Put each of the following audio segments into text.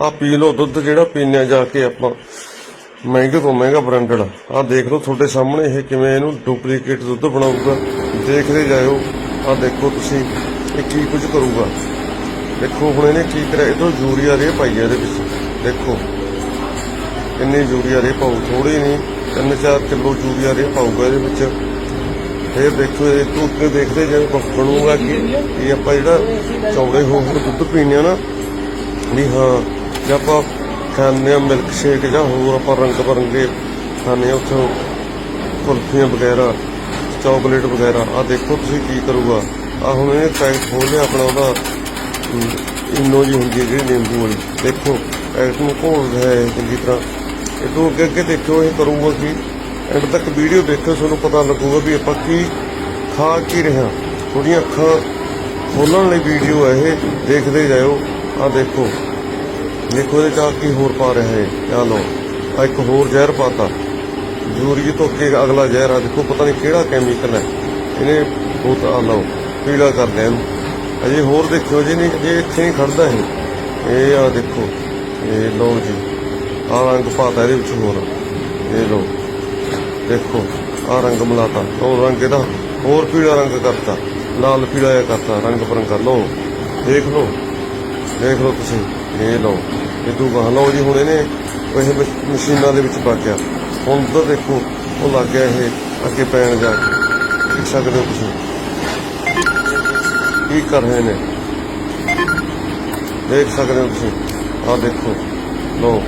ਆ ਪੀ ਲਓ ਦੁੱਧ ਜਿਹੜਾ ਪੀਨੇ ਜਾ ਕੇ ਆਪਾਂ। ਮਹਿੰਗੇ ਤੋਂ ਮਹਿੰਗਾ ਬ੍ਰਾਂਡਡ ਆ। ਦੇਖ ਲਓ ਤੁਹਾਡੇ ਸਾਹਮਣੇ ਇਹ ਕਿਵੇਂ ਇਹਨੂੰ ਡੁਪਲੀਕੇਟ ਦੁੱਧ ਬਣਾਊਗਾ। ਦੇਖਦੇ ਜਾਇਓ। ਆ ਦੇਖੋ ਤੁਸੀਂ, ਇਹ ਕੀ ਕੁਝ ਕਰੂਗਾ। ਦੇਖੋ ਹੁਣ ਇਹਨੇ ਕੀ ਕਰਿਆ। ਇਹ ਯੂਰੀਆ ਰੇ ਪਾਈ ਆ ਇਹਦੇ ਵਿੱਚ। ਦੇਖੋ। ਇੰਨੀ ਯੂਰੀਆ ਰੇ ਪਾਉ ਥੋੜੀ ਨਹੀਂ 3-4 ਕਿਲੋ ਯੂਰੀਆ ਰੇ ਪਾਊਗਾ ਇਹਦੇ ਵਿੱਚ। ਫਿਰ ਦੇਖੋ ਇਹ ਤੋਂ ਉੱਤੇ ਦੇਖਦੇ ਜਾਓ ਕੁਛ ਬਣੂਗਾ ਕਿ। ਇਹ ਆਪਾਂ ਜਿਹੜਾ ਚੌੜੇ ਹੋ ਕੇ ਦੁੱਧ ਪੀਣੇ ਨਾ। ਵੀ ਹਾਂ ਜੇ ਆਪਾਂ ਖਾਂਦੇ ਆ ਮਿਲਕ ਸ਼ੇਕ ਜਾਂ ਹੋਰ ਆਪਾਂ ਰੰਗ ਬਰੰਗੇ ਖਾਂਦੇ ਆ ਉੱਥੋਂ ਕੁਲਫੀਆਂ ਵਗੈਰਾ ਚਾਕਲੇਟ ਵਗੈਰਾ। ਆ ਦੇਖੋ ਤੁਸੀਂ ਕੀ ਕਰੂਗਾ। ਆ ਹੁਣ ਇਹ ਪੈਕਟ ਖੋਲ ਲਿਆ ਆਪਣਾ ਉਹਦਾ। ਅਮ, ਇਨੋ ਜੀ ਹੁੰਦੀ ਹੈ ਜਿਹੜੀ ਨਿੰਬੂ ਵਾਲੀ। ਦੇਖੋ ਪੈਕਟ ਨੂੰ ਘੋਲਦਾ ਹੈ ਚੰਗੀ ਤਰ੍ਹਾਂ। ਇਹ ਤੋਂ ਅੱਗੇ ਅੱਗੇ ਦੇਖੋ ਇਹ ਕਰੂਗਾ ਕੀ? ਐਂਡ ਤੱਕ ਵੀਡੀਓ ਦੇਖੋ ਤੁਹਾਨੂੰ ਪਤਾ ਲੱਗੂਗਾ ਵੀ ਆਪਾਂ ਕੀ ਖਾ ਕੀ ਰਿਹਾ ਹਾਂ। ਥੋੜੀਆਂ ਅੱਖਾਂ ਖੋਲਣ ਲਈ ਵੀਡੀਓ ਹੈ ਇਹ। ਦੇਖਦੇ ਜਾਇਓ। ਆ ਦੇਖੋ। ਦੇਖੋ ਇਹਦੇ ਚ ਕੀ ਹੋਰ ਪਾ ਰਿਹਾ ਹੈ ਆ ਲਓ ਆ ਇੱਕ ਹੋਰ ਜ਼ਹਿਰ ਪਾਤਾ। ਯੂਰੀ ਤੋਂ ਅੱਗੇ ਅਗਲਾ ਜ਼ਹਿਰ ਆ, ਦੇਖੋ ਪਤਾ ਨਹੀਂ ਕਿਹੜਾ ਕੈਮੀਕਲ ਹੈ। ਇਹਨੇ ਬਹੁਤ ਆ ਲਓ, ਪੀਲਾ ਕਰ ਲਿਆ ਇਹਨੂੰ। ਅਜੇ ਹੋਰ ਦੇਖਿਓ ਜੀ ਨਹੀਂ ਇਹ ਇੱਥੇ ਹੀ ਖੜਦਾ ਹੈ ਇਹ ਆ ਦੇਖੋ, ਇਹ ਲਓ ਜੀ ਆ ਰੰਗ ਪਾਤਾ ਇਹਦੇ ਵਿੱਚ ਹੋਰ। ਇਹ ਲਓ, ਦੇਖੋ ਆ ਰੰਗ ਮਿਲਾਤਾ। ਉਹ ਰੰਗ ਇਹਦਾ ਹੋਰ ਪੀਲਾ ਰੰਗ ਕਰਤਾ, ਲਾਲ ਪੀਲਾ ਕਰਤਾ, ਰੰਗ ਬਰੰਗਾ। ਲਓ, ਦੇਖ ਲਓ। ਦੇਖ ਲਓ ਤੁਸੀਂ, ਇਹ ਲਓ। ਇਹ ਤੋਂ ਗਾਹ ਲਓ ਜੀ, ਹੁਣ ਇਹਨੇ ਇਹ ਮਸ਼ੀਨਾਂ ਦੇ ਵਿੱਚ ਪਾ ਗਿਆ। ਹੁਣ ਤਾਂ ਦੇਖੋ, ਉਹ ਲੱਗ ਗਿਆ ਇਹ ਅੱਗੇ ਪੈਣ ਜਾ ਕੇ। ਦੇਖ ਸਕਦੇ ਹੋ ਤੁਸੀਂ। ਕੀ ਕਰ ਰਹੇ ਨੇ? ਦੇਖ ਸਕਦੇ ਹੋ ਤੁਸੀਂ। ਆਹ ਦੇਖੋ, ਲਓ।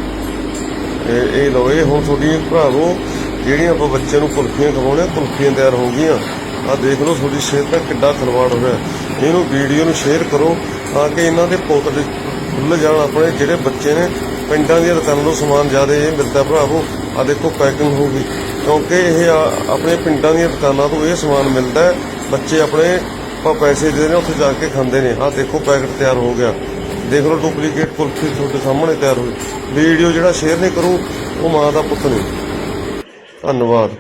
ਇਹ ਇਹ ਲਓ, ਇਹ ਹੁਣ ਤੁਹਾਡੀ ਭਰਾਵੋ, ਜਿਹੜੀਆਂ ਆਪਾਂ ਬੱਚਿਆਂ ਨੂੰ ਕੁਲਫੀਆਂ ਖਵਾਉਣੇ ਕੁਲਫੀਆਂ ਤਿਆਰ ਹੋ ਗਈਆਂ। ਆਹ ਦੇਖ ਲਓ ਤੁਹਾਡੀ ਸਿਹਤ ਦਾ ਕਿੱਡਾ ਖਲਵਾੜ ਹੋ ਰਿਹਾ ਇਹਨੂੰ ਵੀਡੀਓ ਨੂੰ ਸ਼ੇਅਰ ਕਰੋ ਤਾਂ ਕਿ ਇਹਨਾਂ ਦੇ ਪੋਤੜੇ ਖੁੱਲ ਜਾਣ ਆਪਣੇ ਜਿਹੜੇ ਬੱਚੇ ਨੇ ਪਿੰਡਾਂ ਦੀਆਂ ਦੁਕਾਨਾਂ ਤੋਂ ਸਮਾਨ ਜ਼ਿਆਦਾ ਇਹ ਮਿਲਦਾ ਭਰਾਵੋ। ਆ ਦੇਖੋ ਪੈਕਿੰਗ ਹੋ ਗਈ। ਕਿਉਂਕਿ ਇਹ ਆਪਣੇ ਪਿੰਡਾਂ ਦੀਆਂ ਦੁਕਾਨਾਂ ਤੋਂ ਇਹ ਸਮਾਨ ਮਿਲਦਾ ਹੈ। ਬੱਚੇ ਆਪਣੇ ਆਪਾਂ ਪੈਸੇ ਦੇ ਨੇ, ਉੱਥੇ ਜਾ ਕੇ ਖਾਂਦੇ ਨੇ। ਆਹ ਦੇਖੋ ਪੈਕਟ ਤਿਆਰ ਹੋ ਗਿਆ। ਦੇਖ ਲਓ ਡੁਪਲੀਕੇਟ ਕੁਲਫੀ ਤੁਹਾਡੇ ਸਾਹਮਣੇ ਤਿਆਰ ਹੋਈ। ਵੀਡੀਓ ਜਿਹੜਾ ਸ਼ੇਅਰ ਨਹੀਂ ਕਰੂ, ਉਹ ਮਾਂ ਦਾ ਪੁੱਤ ਨਹੀਂ ਧੰਨਵਾਦ।